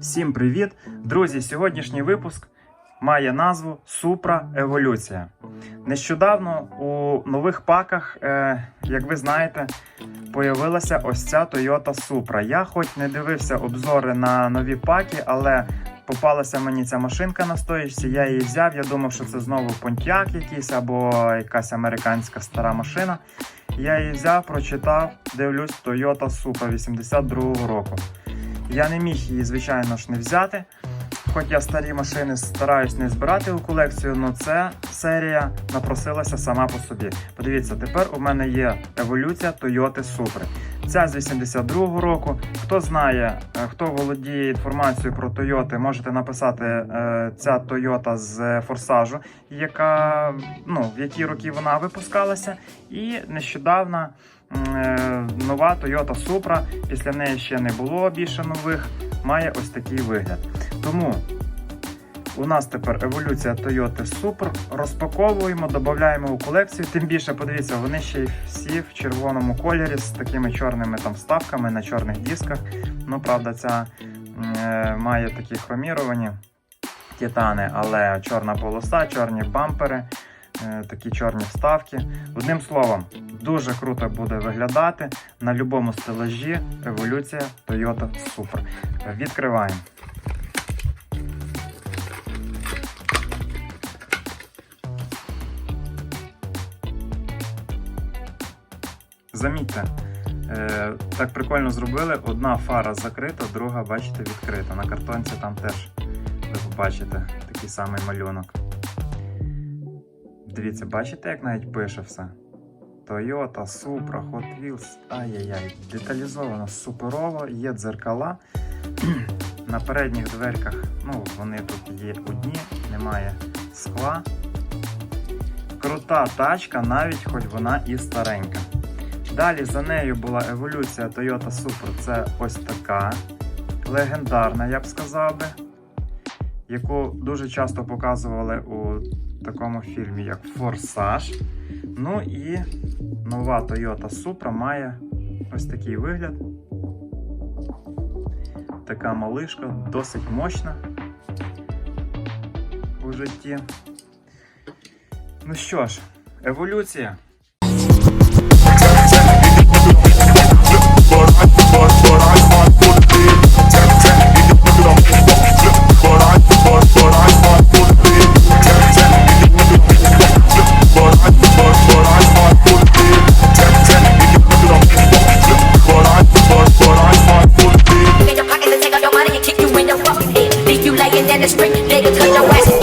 Всім привіт! Друзі! Сьогоднішній випуск має назву Супра Еволюція. Нещодавно у нових паках, е, як ви знаєте, появилася ось ця Toyota Supra. Я хоч не дивився обзори на нові паки, але попалася мені ця машинка на стоїчці, я її взяв. Я думав, що це знову Pontiac якийсь або якась американська стара машина. Я її взяв, прочитав, дивлюсь, Toyota Supra 82-го року. Я не міг її, звичайно ж, не взяти. Хоч я старі машини стараюсь не збирати у колекцію, але ця серія напросилася сама по собі. Подивіться, тепер у мене є еволюція Toyota Supra. Ця з 82-го року. Хто знає, е, хто володіє інформацією про Toyota, можете написати е, ця Toyota з форсажу, яка ну, в які роки вона випускалася. І нещодавно нова Toyota Supra, після неї ще не було більше нових, має ось такий вигляд. Тому у нас тепер еволюція Toyota Super. Розпаковуємо, додаємо у колекцію. Тим більше, подивіться, вони ще й всі в червоному кольорі з такими чорними там вставками на чорних дисках. Ну, правда, ця е, має такі хроміровані титани, але чорна полоса, чорні бампери, е, такі чорні вставки. Одним словом, дуже круто буде виглядати на будь-якому стелажі еволюція Toyota Super. Відкриваємо. Замітьте, е, так прикольно зробили. Одна фара закрита, друга, бачите, відкрита. На картонці там теж ви побачите такий самий малюнок. Dивіться, бачите, як навіть пише все? Toyota, Supra, Hot Wheels. Ай-яй-яй, деталізовано, суперово, є дзеркала. На передніх дверках, ну, вони тут є одні, немає скла. Крута тачка, навіть хоч вона і старенька. Далі за нею була еволюція Toyota Supra. Це ось така легендарна, я б сказав би, яку дуже часто показували у такому фільмі, як Форсаж. Ну і нова Toyota Supra має ось такий вигляд. Така малишка, досить мощна у житті. Ну що ж, еволюція. in the street, nigga, cut your ass.